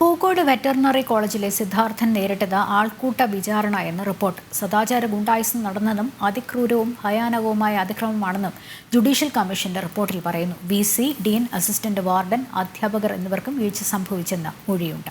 Pookode veterinary കോളേജിലെ സിദ്ധാർത്ഥൻ നേരിട്ടത് ആൾക്കൂട്ട വിചാരണ എന്ന റിപ്പോർട്ട്. സദാചാര ഗുണ്ടായുസം നടന്നതും അതിക്രൂരവും ഭയാനകവുമായ അതിക്രമമാണെന്നും ജുഡീഷ്യൽ കമ്മീഷന്റെ റിപ്പോർട്ടിൽ പറയുന്നു. V. C. Dean assistant warden അധ്യാപകർ എന്നിവർക്കും വീഴ്ച സംഭവിച്ചെന്ന് മൊഴിയുണ്ട്.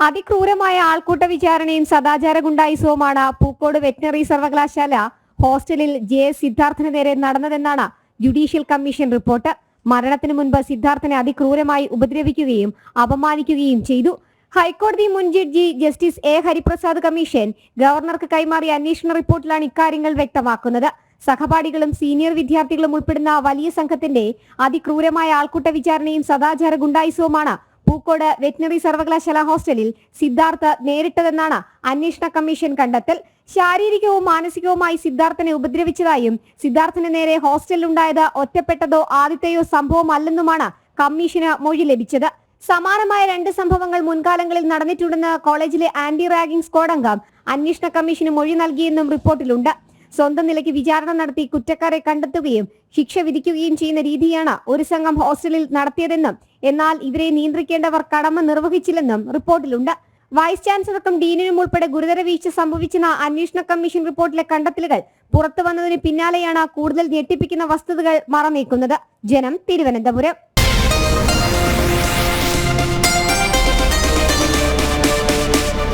അതിക്രൂരമായ ആൾക്കൂട്ട വിചാരണയും സദാചാര ഗുണ്ടായുസവുമാണ് പൂക്കോട് വെറ്റിനറി സർവകലാശാല ഹോസ്റ്റലിൽ ജെ. സിദ്ധാർത്ഥന് നേരെ നടന്നതെന്നാണ് ജുഡീഷ്യൽ കമ്മീഷൻ റിപ്പോർട്ട്. മരണത്തിന് മുൻപ് സിദ്ധാർത്ഥനെ അതിക്രൂരമായി ഉപദ്രവിക്കുകയും അപമാനിക്കുകയും ചെയ്തു. ഹൈക്കോടതി മുൻ judge justice A. Hariprasad commission ഗവർണർക്ക് കൈമാറിയ അന്വേഷണ റിപ്പോർട്ടിലാണ് ഇക്കാര്യങ്ങൾ വ്യക്തമാക്കുന്നത്. സഹപാഠികളും സീനിയർ വിദ്യാർത്ഥികളും ഉൾപ്പെടുന്ന വലിയ സംഘത്തിന്റെ അതിക്രൂരമായ ആൾക്കൂട്ട വിചാരണയും സദാചാര ഗുണ്ടായുസവുമാണ് പൂക്കോട് വെറ്റിനറി സർവകലാശാല ഹോസ്റ്റലിൽ സിദ്ധാർത്ഥ് നേരിട്ടതെന്നാണ് അന്വേഷണ കമ്മീഷൻ കണ്ടെത്തൽ. ശാരീരികവും മാനസികവുമായി സിദ്ധാർത്ഥനെ ഉപദ്രവിച്ചതായും സിദ്ധാർത്ഥന് നേരെ ഹോസ്റ്റലിലുണ്ടായത് ഒറ്റപ്പെട്ടതോ ആദ്യത്തെയോ സംഭവമല്ലെന്നുമാണ് കമ്മീഷന് മൊഴി ലഭിച്ചത്. സമാനമായ രണ്ട് സംഭവങ്ങൾ മുൻകാലങ്ങളിൽ നടന്നിട്ടുണ്ടെന്ന് കോളേജിലെ ആന്റി റാഗിംഗ് സ്ക്വാഡ് അംഗം അന്വേഷണ കമ്മീഷന് മൊഴി നൽകിയെന്നും റിപ്പോർട്ടിലുണ്ട്. സ്വന്തം നിലയ്ക്ക് വിചാരണ നടത്തി കുറ്റക്കാരെ കണ്ടെത്തുകയും ശിക്ഷ വിധിക്കുകയും ചെയ്യുന്ന രീതിയാണ് ഒരു സംഘം ഹോസ്റ്റലിൽ നടത്തിയതെന്നും എന്നാൽ ഇവരെ നിയന്ത്രിക്കേണ്ടവർ കടമ നിർവഹിച്ചില്ലെന്നും റിപ്പോർട്ടിലുണ്ട്. വൈസ് ചാൻസലർക്കും ഡീനിനും ഉൾപ്പെടെ ഗുരുതര വീഴ്ച സംഭവിച്ചെന്ന അന്വേഷണ കമ്മീഷൻ റിപ്പോർട്ടിലെ കണ്ടെത്തലുകൾ പുറത്തു വന്നതിന് പിന്നാലെയാണ് കൂടുതൽ ഞെട്ടിപ്പിക്കുന്ന വസ്തുതകൾ മറനീക്കുന്നത് ജനം തിരുവനന്തപുരം.